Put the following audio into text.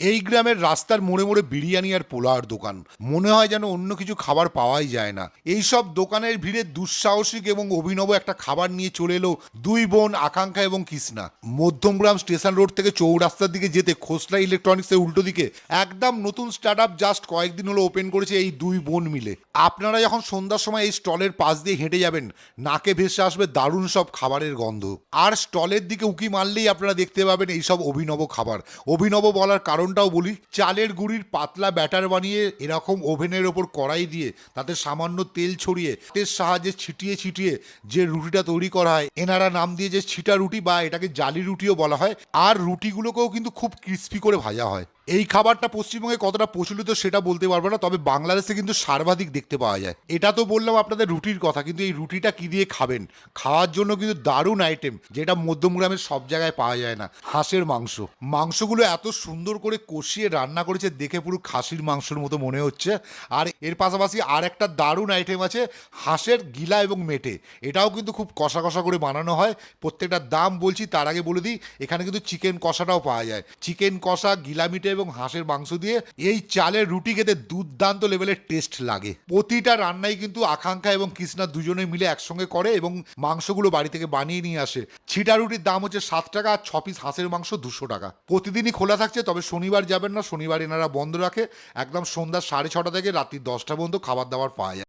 এই গ্রামের রাস্তার মোড়ে মোড়ে বিরিয়ানি আর পোলাওয়ার দোকান। মনে হয় যেন অন্য কিছু খাবার পাওয়াই যায় না। এই সব দোকানের ভিড়ে দুঃসাহসিক এবং অভিনব একটা খাবার নিয়ে চলে এলো দুই বোন আকাঙ্ক্ষা এবং কৃষ্ণা। মধ্যমগ্রাম স্টেশন রোড থেকে চৌরাস্তার দিকে যেতে খোসলা ইলেকট্রনিক্সের উল্টো দিকে একদম নতুন স্টার্ট আপ জাস্ট কয়েকদিন হলো ওপেন করেছে এই দুই বোন মিলে। আপনারা যখন সন্ধ্যার সময় এই স্টলের পাশ দিয়ে হেঁটে যাবেন, নাকে ভেসে আসবে দারুণ সব খাবারের গন্ধ। আর স্টলের দিকে উকি মারলেই আপনারা দেখতে পাবেন এই সব অভিনব খাবার। অভিনব বলার কারণটাও বলি, চালের গুঁড়ির পাতলা ব্যাটার বানিয়ে এরকম ওভেনের ওপর কড়াই দিয়ে তাতে সামান্য তেল ছড়িয়ে তেল সাহায্যে ছিটিয়ে ছিটিয়ে যে রুটিটা তৈরি করা হয়, এনারা নাম দিয়ে যে ছিটা রুটি বা এটাকে জালি রুটিও বলা হয়, আর রুটিগুলোকেও কিন্তু খুব ক্রিস্পি করে ভাজা হয়। এই খাবারটা পশ্চিমবঙ্গে কতটা প্রচলিত সেটা বলতে পারব না, তবে বাংলাদেশে কিন্তু সর্বাধিক দেখতে পাওয়া যায়। এটা তো বললাম আপনাদের রুটির কথা, কিন্তু এই রুটিটা কি দিয়ে খাবেন? খাওয়ার জন্য কিন্তু দারুণ আইটেম যেটা মধ্যমগ্রামের সব জায়গায় পাওয়া যায় না। হাঁসের মাংস। মাংসগুলো এত সুন্দর করে কষিয়ে রান্না করেছে, দেখে পুরো খাসির মাংসের মতো মনে হচ্ছে। আর এর পাশাপাশি আর একটা দারুণ আইটেম আছে, হাঁসের গিলা এবং মেটে। এটাও কিন্তু খুব কষা কষা করে বানানো হয়। প্রত্যেকটা দাম বলছি, তার আগে বলে দিই, এখানে কিন্তু চিকেন কষাটাও পাওয়া যায়। চিকেন কষা, গিলা মিটে এবং হাঁসের মাংস দিয়ে এই চালের রুটি খেতে দুর্দান্ত লেভেলের টেস্ট লাগে। প্রতিটা রান্নাই কিন্তু আকাঙ্ক্ষা এবং কৃষ্ণা দুজনে মিলে একসঙ্গে করে এবং মাংসগুলো বাড়ি থেকে বানিয়ে নিয়ে আসে। ছিটা রুটির দাম হচ্ছে সাত টাকা আর ছ পিস হাঁসের মাংস দুশো টাকা। প্রতিদিনই খোলা থাকছে, তবে শনিবার যাবেন না, শনিবার এনারা বন্ধ রাখে। একদম সন্ধ্যা সাড়ে ছটা থেকে রাত্রি দশটা পর্যন্ত খাবার দাবার পাওয়া যায়।